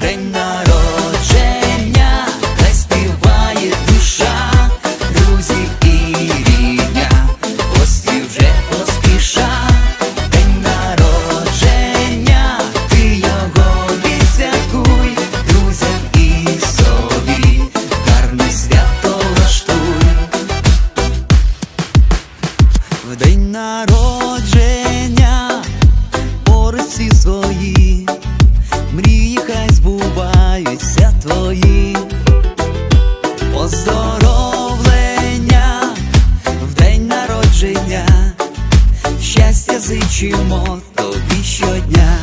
День народження, пориці свої. Мрії хай збуваються твої Поздоровлення в день народження, щастя зичимо тобі щодня.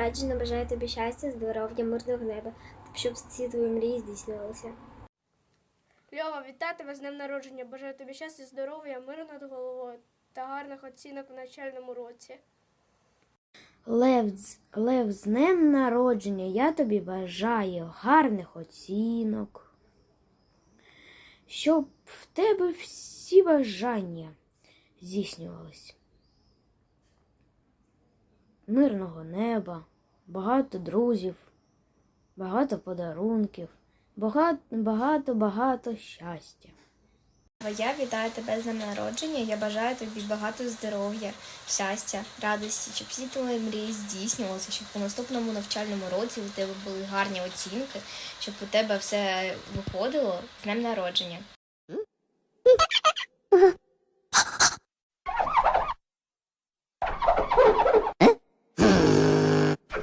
Народження, бажаю тобі щастя, здоров'я, мирного неба, щоб всі твої мрії здійснилися. Льова, вітаю тебе з днем народження. Бажаю тобі щастя, здоров'я, миру над головою та гарних оцінок в навчальному році. Лев, Лев, з днем народження я тобі бажаю гарних оцінок, щоб в тебе всі бажання здійснювались. Мирного неба, багато друзів, багато подарунків, багато, багато, багато щастя. Я вітаю тебе з днем народження. Я бажаю тобі багато здоров'я, щастя, радості, щоб всі твої мрії здійснювалися, щоб у наступному навчальному році у тебе були гарні оцінки, щоб у тебе все виходило з днем народження.